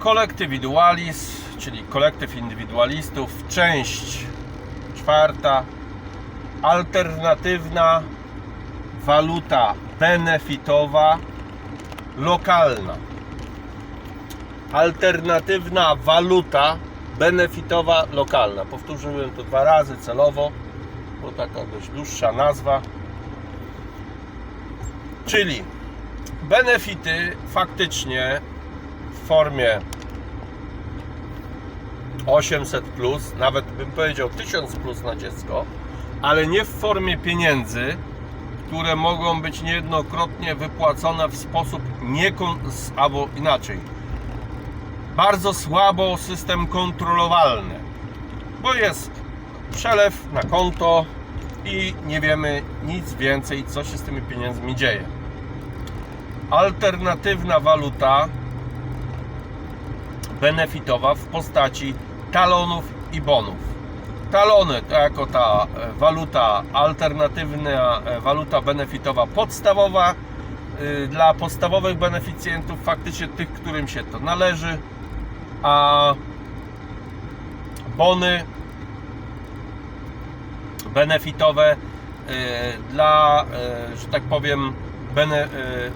Kolektywidualis, czyli kolektyw indywidualistów, część czwarta, alternatywna waluta benefitowa lokalna. Alternatywna waluta benefitowa lokalna. Powtórzyłem to dwa razy celowo, bo taka dość dłuższa nazwa. Czyli benefity faktycznie formie 800 plus, nawet bym powiedział 1000 plus na dziecko, ale nie w formie pieniędzy, które mogą być niejednokrotnie wypłacone w sposób niekon... albo inaczej. Bardzo słabo system kontrolowalny, bo jest przelew na konto i nie wiemy nic więcej, co się z tymi pieniędzmi dzieje. Alternatywna waluta benefitowa w postaci talonów i bonów. Talony to jako ta e, waluta alternatywna, e, waluta benefitowa podstawowa y, dla podstawowych beneficjentów, faktycznie tych, którym się to należy, a bony benefitowe dla, że tak powiem, bene,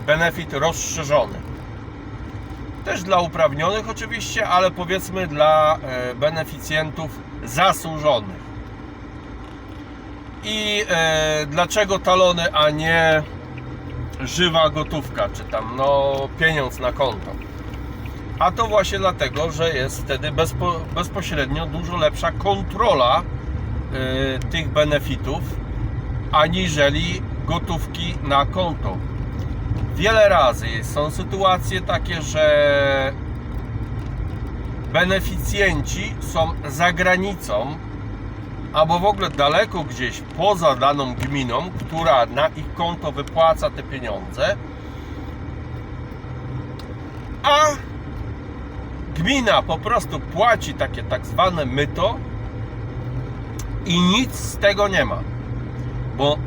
benefit rozszerzony. Też dla uprawnionych oczywiście, ale powiedzmy dla e, beneficjentów zasłużonych. I e, dlaczego talony, a nie żywa gotówka, czy tam no pieniądz na konto? A to właśnie dlatego, że jest wtedy bezpo, bezpośrednio dużo lepsza kontrola e, tych benefitów, aniżeli gotówki na konto. Wiele razy są sytuacje takie, że beneficjenci są za granicą albo w ogóle daleko gdzieś poza daną gminą, która na ich konto wypłaca te pieniądze, a gmina po prostu płaci takie tak zwane myto i nic z tego nie ma. Bo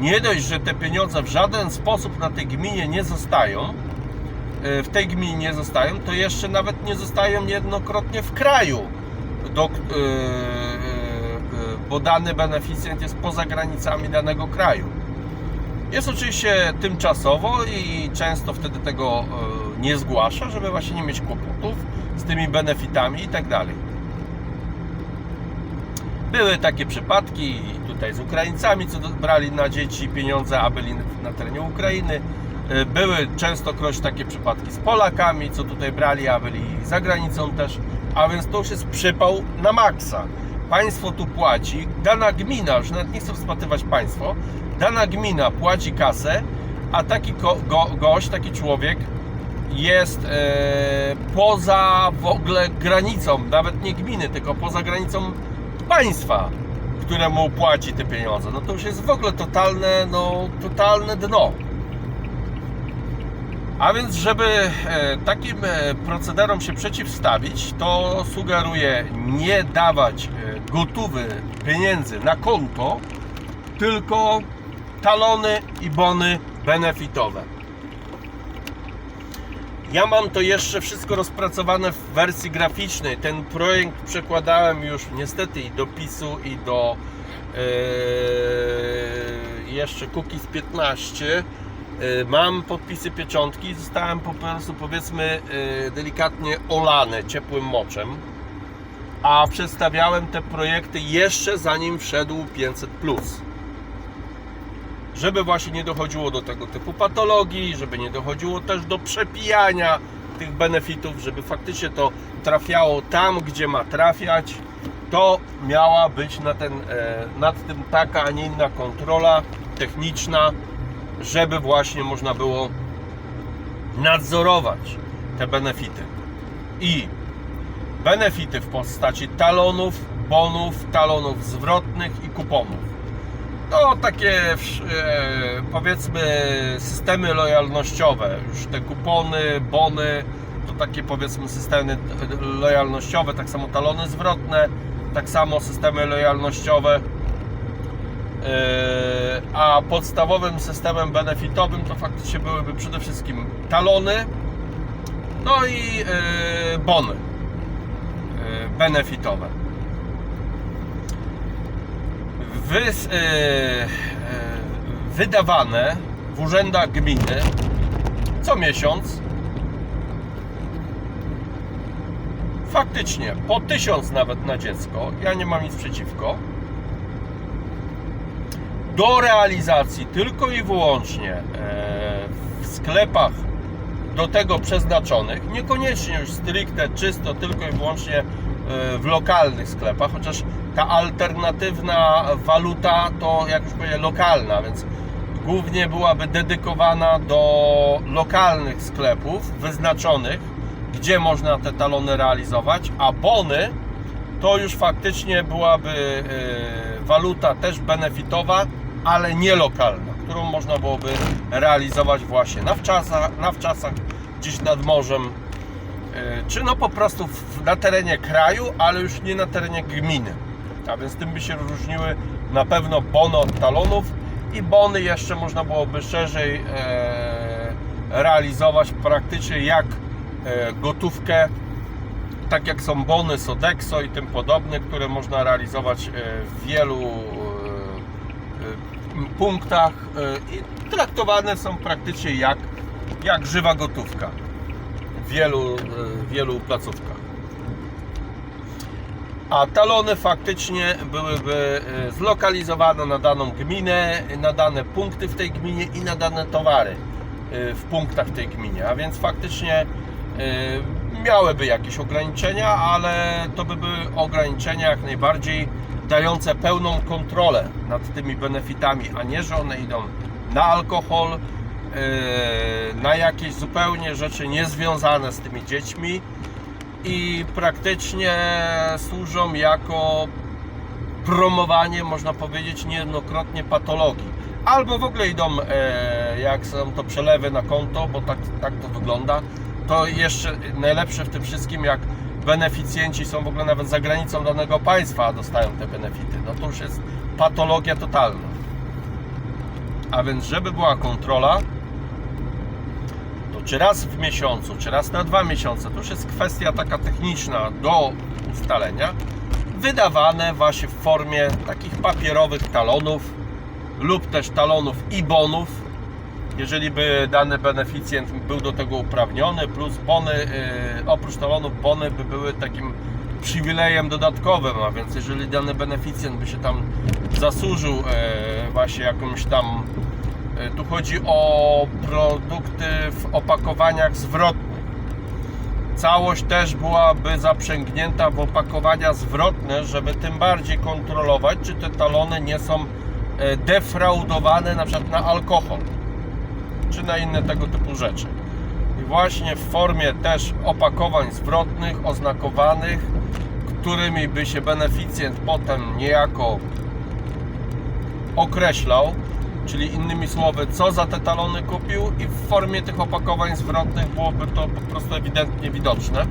nie dość, że te pieniądze w żaden sposób na tej gminie nie zostają, e, w tej gminie nie zostają, to jeszcze nawet nie zostają niejednokrotnie w kraju, do, e, e, bo dany beneficjent jest poza granicami danego kraju. Jest oczywiście tymczasowo i często wtedy tego nie zgłasza, żeby właśnie nie mieć kłopotów z tymi benefitami i tak dalej. Były takie przypadki tutaj z Ukraińcami, co brali na dzieci pieniądze, a byli na terenie Ukrainy. E, Były częstokroć takie przypadki z Polakami, co tutaj brali, a byli za granicą też. A więc to już jest przypał na maksa. Państwo tu płaci, dana gmina, już nawet nie chcę rozpatrywać państwo, dana gmina płaci kasę, a taki ko- go, gość, taki człowiek jest e, poza w ogóle granicą, nawet nie gminy, tylko poza granicą państwa, któremu płaci te pieniądze. No to już jest w ogóle totalne, no, totalne dno. A więc, żeby e, takim e, procederom się przeciwstawić, to sugeruję nie dawać e, gotówy pieniędzy na konto, tylko talony i bony benefitowe. Ja mam to jeszcze wszystko rozpracowane w wersji graficznej. Ten projekt przekładałem już niestety i do PiSu i do e, jeszcze Cookies 15. E, mam podpisy pieczątki, zostałem po prostu powiedzmy e, delikatnie olany ciepłym moczem. A przedstawiałem te projekty jeszcze zanim wszedł 500 żeby właśnie nie dochodziło do tego typu patologii, żeby nie dochodziło też do przepijania tych benefitów, żeby faktycznie to trafiało tam, gdzie ma trafiać, to miała być na ten, e, nad tym taka, a nie inna kontrola techniczna, żeby właśnie można było nadzorować te benefity. I benefity w postaci talonów, bonów, talonów zwrotnych i kuponów no takie e, powiedzmy systemy lojalnościowe, już te kupony, bony, to takie powiedzmy systemy lojalnościowe, tak samo talony zwrotne, tak samo systemy lojalnościowe. E, A podstawowym systemem benefitowym to faktycznie byłyby przede wszystkim talony, No i e, bony benefitowe. E, e, wydawane w urzędach gminy co miesiąc? Faktycznie po tysiąc nawet na dziecko, ja nie mam nic przeciwko, do realizacji tylko i wyłącznie e, w sklepach do tego przeznaczonych, niekoniecznie już stricte czysto tylko i wyłącznie w lokalnych sklepach, chociaż ta alternatywna waluta to jak już powiedziałem lokalna, więc głównie byłaby dedykowana do lokalnych sklepów wyznaczonych, gdzie można te talony realizować, a bony to już faktycznie byłaby e, waluta też benefitowa, ale nie lokalna, którą można byłoby realizować właśnie na wczasach, na wczasach gdzieś nad morzem, e, czy no po prostu na terenie kraju, ale już nie na terenie gminy. A więc tym by się różniły na pewno bony od talonów i bony jeszcze można byłoby szerzej e, realizować praktycznie jak e, gotówkę tak jak są bony Sodexo i tym podobne, które można realizować e, w wielu punktach i traktowane są praktycznie jak, jak żywa gotówka w wielu, wielu placówkach. A talony faktycznie byłyby e, zlokalizowane na daną gminę, na dane punkty w tej gminie i na dane towary e, w punktach w tej gminie. A więc faktycznie e, miałyby jakieś ograniczenia, ale to by były ograniczenia jak najbardziej dające pełną kontrolę nad tymi benefitami, a nie, że one idą na alkohol, na jakieś zupełnie rzeczy niezwiązane z tymi dziećmi i praktycznie służą jako promowanie, można powiedzieć, niejednokrotnie patologii. Albo w ogóle idą, e, jak są to przelewy na konto, bo tak, tak to wygląda, to jeszcze najlepsze w tym wszystkim, jak beneficjenci są w ogóle nawet za granicą danego państwa, a dostają te benefity. No to już jest patologia totalna. A więc, żeby była kontrola, czy raz w miesiącu, czy raz na dwa miesiące, to już jest kwestia taka techniczna do ustalenia, wydawane właśnie w formie takich papierowych talonów lub też talonów i bonów, jeżeli by dany beneficjent był do tego uprawniony, plus bony, yy, oprócz talonów, bony by były takim przywilejem dodatkowym, a więc jeżeli dany beneficjent by się tam zasłużył yy, właśnie jakąś tam, tu chodzi o produkty w opakowaniach zwrotnych. Całość też byłaby zaprzęgnięta w opakowania zwrotne, żeby tym bardziej kontrolować, czy te talony nie są e, defraudowane na przykład na alkohol czy na inne tego typu rzeczy. I właśnie w formie też opakowań zwrotnych, oznakowanych, którymi by się beneficjent potem niejako określał, czyli innymi słowy, co za te talony kupił i w formie tych opakowań zwrotnych byłoby to po prostu ewidentnie widoczne,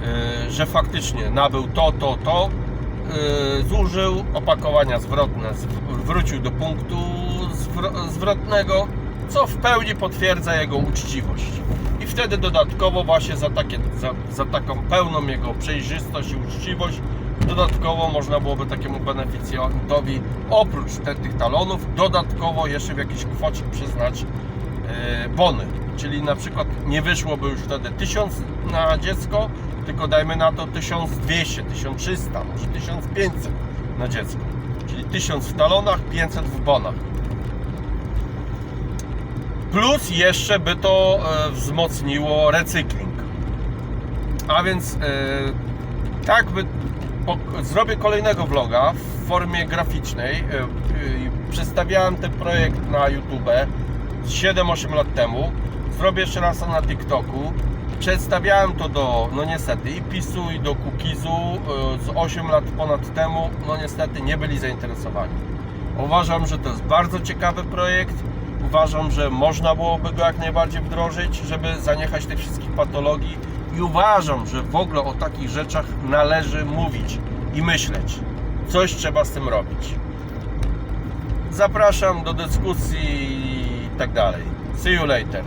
yy, że faktycznie nabył to, to, to, yy, zużył opakowania zwrotne, zw- wrócił do punktu zwro- zwrotnego, co w pełni potwierdza jego uczciwość. I wtedy dodatkowo właśnie za, takie, za, za taką pełną jego przejrzystość i uczciwość dodatkowo można byłoby takiemu beneficjentowi oprócz tych talonów dodatkowo jeszcze w jakiejś kwocie przyznać e, bony. Czyli na przykład nie wyszłoby już wtedy 1000 na dziecko, tylko dajmy na to 1200, 1300, może 1500 na dziecko. Czyli 1000 w talonach, 500 w bonach. Plus jeszcze by to e, wzmocniło recykling. A więc e, tak by zrobię kolejnego vloga w formie graficznej. E, e, przedstawiałem ten projekt na YouTube 7-8 lat temu. Zrobię jeszcze raz na TikToku. Przedstawiałem to do, no niestety, i PiSu, i do Kukizu e, z 8 lat ponad temu. No niestety nie byli zainteresowani. Uważam, że to jest bardzo ciekawy projekt. Uważam, że można byłoby go jak najbardziej wdrożyć, żeby zaniechać tych wszystkich patologii. I uważam, że w ogóle o takich rzeczach należy mówić i myśleć. Coś trzeba z tym robić. Zapraszam do dyskusji i tak dalej. See you later.